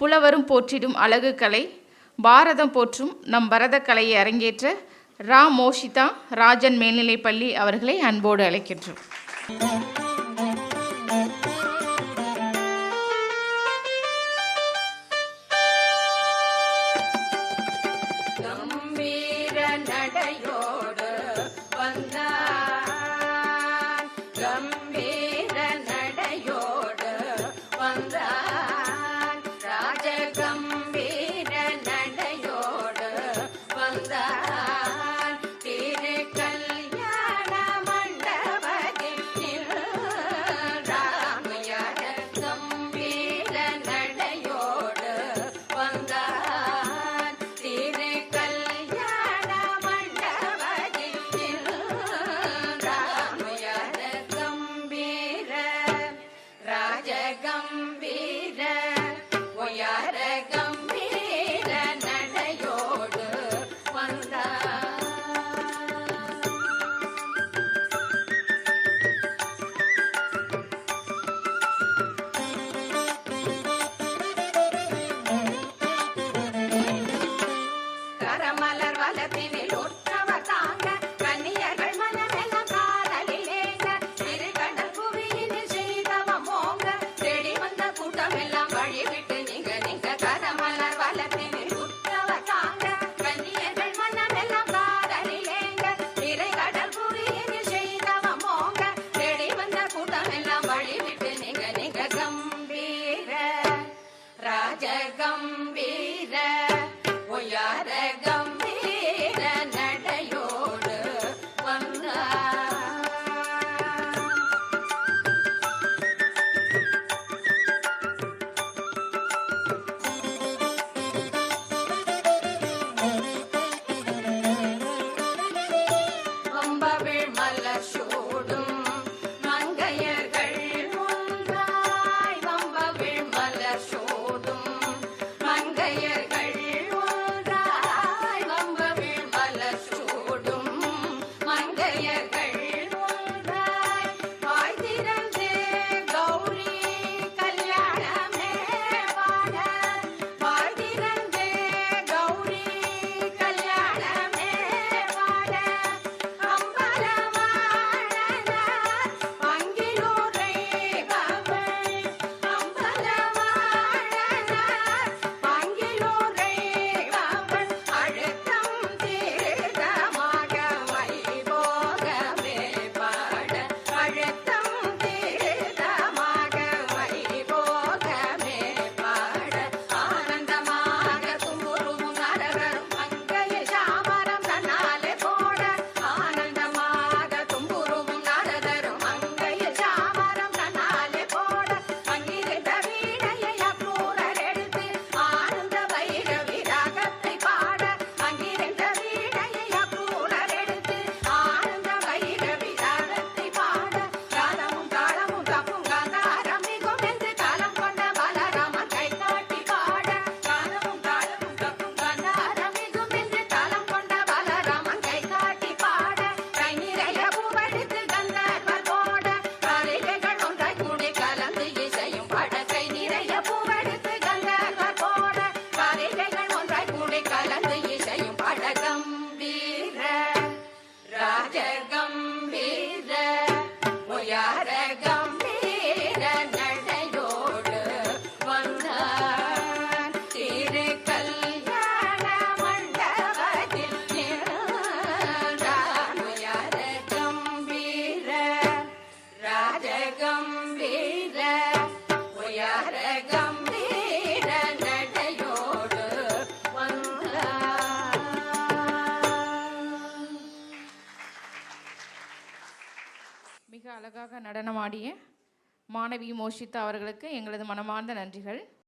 புலவரும் போற்றிடும் அழகு கலை பாரதம் போற்றும் நம் பரதக்கலையை அரங்கேற்ற ரா மோஷிதா ராஜன் மேல்நிலைப்பள்ளி அவர்களை அன்போடு அழைக்கின்றோம். மிக அழகாக நடனமாடிய மாணவி மோஷித்தா அவர்களுக்கு எங்களது மனமார்ந்த நன்றிகள்.